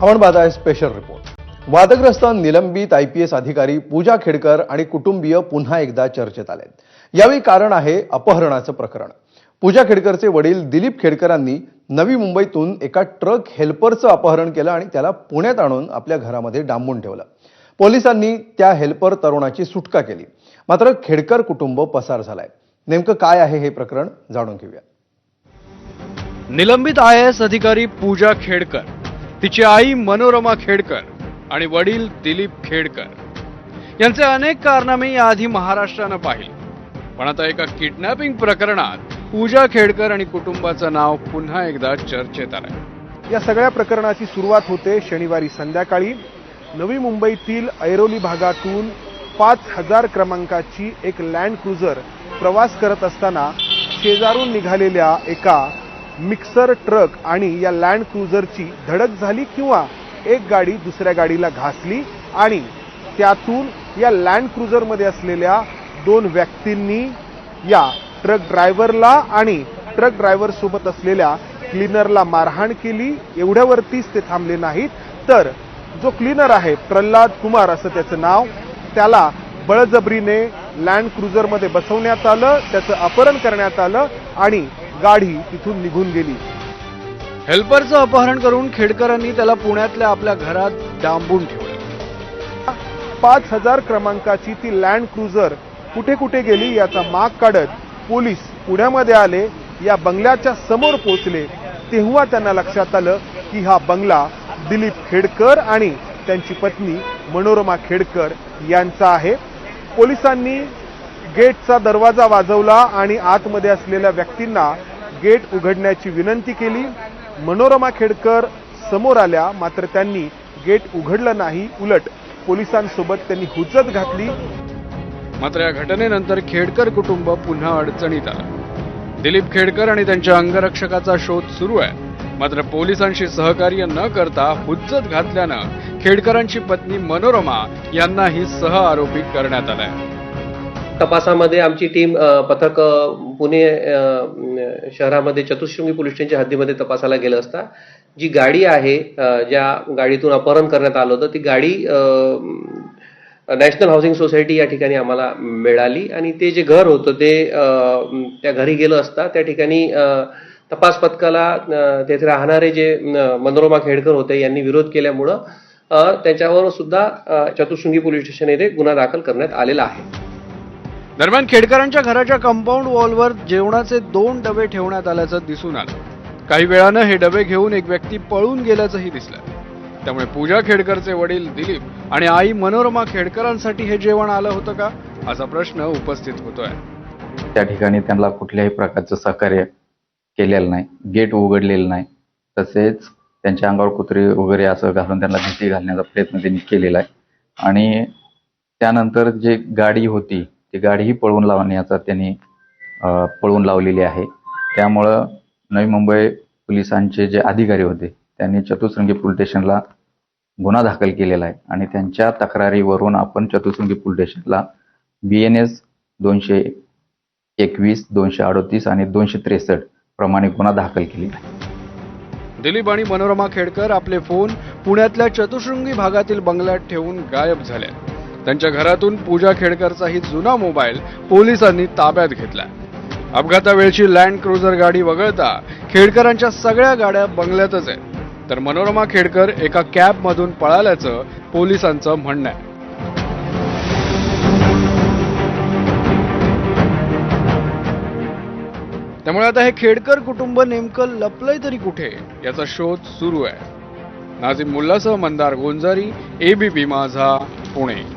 आपण पाहत आहे स्पेशल रिपोर्ट वादग्रस्त निलंबित आय पी एस अधिकारी पूजा खेडकर आणि कुटुंबीय पुन्हा एकदा चर्चेत आले यावेळी कारण आहे अपहरणाचं प्रकरण. पूजा खेडकरचे वडील दिलीप खेडकरांनी नवी मुंबईतून एका ट्रक हेल्परचं अपहरण केलं आणि त्याला पुण्यात आणून आपल्या घरामध्ये डांबून ठेवलं. पोलिसांनी त्या हेल्पर तरुणाची सुटका केली. मात्र खेडकर कुटुंब पसार झालंय. नेमकं काय आहे हे प्रकरण जाणून घेऊया. निलंबित आय एस अधिकारी पूजा खेडकर तिची आई मनोरमा खेडकर आणि वडील दिलीप खेडकर. यांचे अनेक कारनामे याआधी महाराष्ट्रानं पाहिले. पण आता एका किडनॅपिंग प्रकरणात पूजा खेडकर आणि कुटुंबाचं नाव पुन्हा एकदा चर्चेत आलंय. या सगळ्या प्रकरणाची सुरुवात होते शनिवारी संध्याकाळी. नवी मुंबईतील ऐरोली भागातून पाच हजार क्रमांकाची एक लँड क्रुझर प्रवास करत असताना शेजारून निघालेल्या एका मिक्सर ट्रक आणि या लँड क्रुझरची धडक झाली किंवा एक गाडी दुसऱ्या गाडीला घासली आणि त्यातून या लँड क्रुझरमध्ये असलेल्या दोन व्यक्तींनी या ट्रक ड्रायव्हरला आणि ट्रक ड्रायव्हरसोबत असलेल्या क्लीनरला मारहाण केली. एवढ्यावरतीच ते थांबले नाहीत. तर जो क्लीनर आहे प्रल्हाद कुमार असं त्याचं नाव त्याला बळजबरीने लँड क्रुझरमध्ये बसवण्यात आलं त्याचं अपहरण करण्यात आलं आणि गाडी तिथून निघून गेली. हेल्परचं अपहरण करून खेडकरांनी त्याला पुण्यातल्या आपल्या घरात डांबून ठेवलं. पाच हजार क्रमांकाची ती लँड क्रुझर कुठे कुठे गेली याचा माग काढत पोलीस पुण्यामध्ये आले या बंगल्याच्या समोर पोहोचले. तेव्हा त्यांना लक्षात आलं की हा बंगला दिलीप खेडकर आणि त्यांची पत्नी मनोरमा खेडकर यांचा आहे. पोलिसांनी गेटचा दरवाजा वाजवला आणि आतमध्ये असलेल्या व्यक्तींना गेट उघडण्याची विनंती केली. मनोरमा खेडकर समोर आल्या मात्र त्यांनी गेट उघडलं नाही उलट पोलिसांसोबत त्यांनी हुज्जत घातली. मात्र या घटनेनंतर खेडकर कुटुंब पुन्हा अडचणीत आलं. दिलीप खेडकर आणि त्यांच्या अंगरक्षकाचा शोध सुरू आहे. मात्र पोलिसांशी सहकार्य न करता हुज्जत घातल्यानं खेडकरांची पत्नी मनोरमा यांनाही सह आरोपी करण्यात आलाय. तपासामध्ये आमची टीम पथक पुणे शहरामध्ये चतुश्रृंगी पोलीस स्टेशनच्या हद्दीमध्ये तपासाला गेलं असता. जी गाडी आहे ज्या गाडीतून अपहरण करण्यात आलं होतं ती गाडी नॅशनल हाऊसिंग सोसायटी या ठिकाणी आम्हाला मिळाली आणि ते जे घर होतं ते त्या घरी गेलं असता. त्या ठिकाणी तपास पथकाला तेथे राहणारे जे मनोरमा खेडकर होते यांनी विरोध केल्यामुळं त्याच्यावर सुद्धा अ, पोलीस स्टेशन येथे गुन्हा दाखल करण्यात आलेला आहे. दरम्यान खेडकरांच्या घराच्या कंपाऊंड वॉलवर जेवणाचे दोन डबे ठेवण्यात आल्याचं दिसून आलं. काही वेळानं हे डबे घेऊन एक व्यक्ती पळून गेल्याचंही दिसलं. त्यामुळे पूजा खेडकरचे वडील दिलीप आणि आई मनोरमा खेडकरांसाठी हे जेवण आलं होतं का असा प्रश्न उपस्थित होतोय. त्या ठिकाणी त्यांना कुठल्याही प्रकारचं सहकार्य केलेलं नाही गेट उघडलेलं नाही तसेच त्यांच्या अंगावर कुत्रे वगैरे असं घालून त्यांना भीती घालण्याचा प्रयत्न त्यांनी केलेला आहे. आणि त्यानंतर जे गाडी होती ती गाडीही पळवून लावण्याचा त्यांनी पळवून लावलेली आहे. त्यामुळं नवी मुंबई पोलिसांचे जे अधिकारी होते त्यांनी चतुसृंगी पोलीस स्टेशनला गुन्हा दाखल केलेला आहे. आणि त्यांच्या तक्रारीवरून आपण चतुसृंगी पोलीस स्टेशनला बी एन एस दोनशे एकवीस दोनशे अडोतीस आणि दोनशे त्रेसष्ट प्रमाणे गुन्हा दाखल केलेला आहे. दिलीप आणि मनोरमा खेडकर आपले फोन पुण्यातल्या चतुशृंगी भागातील बंगल्यात ठेवून गायब झाल्या त्यांच्या घरातून पूजा खेडकरचाही जुना मोबाईल पोलिसांनी ताब्यात घेतला अपघातावेळची लँड क्रुझर गाडी वगळता खेडकरांच्या सगळ्या गाड्या बंगल्यातच आहेत. तर मनोरमा खेडकर एका कॅबमधून पळाल्याचं पोलिसांचं म्हणणं आहे. त्यामुळे आता हे खेडकर कुटुंब नेमकं लपलंय तरी कुठे याचा शोध सुरू आहे. नाझिम मुल्लासह मंदार गोंजारी एबीपी माझा पुणे.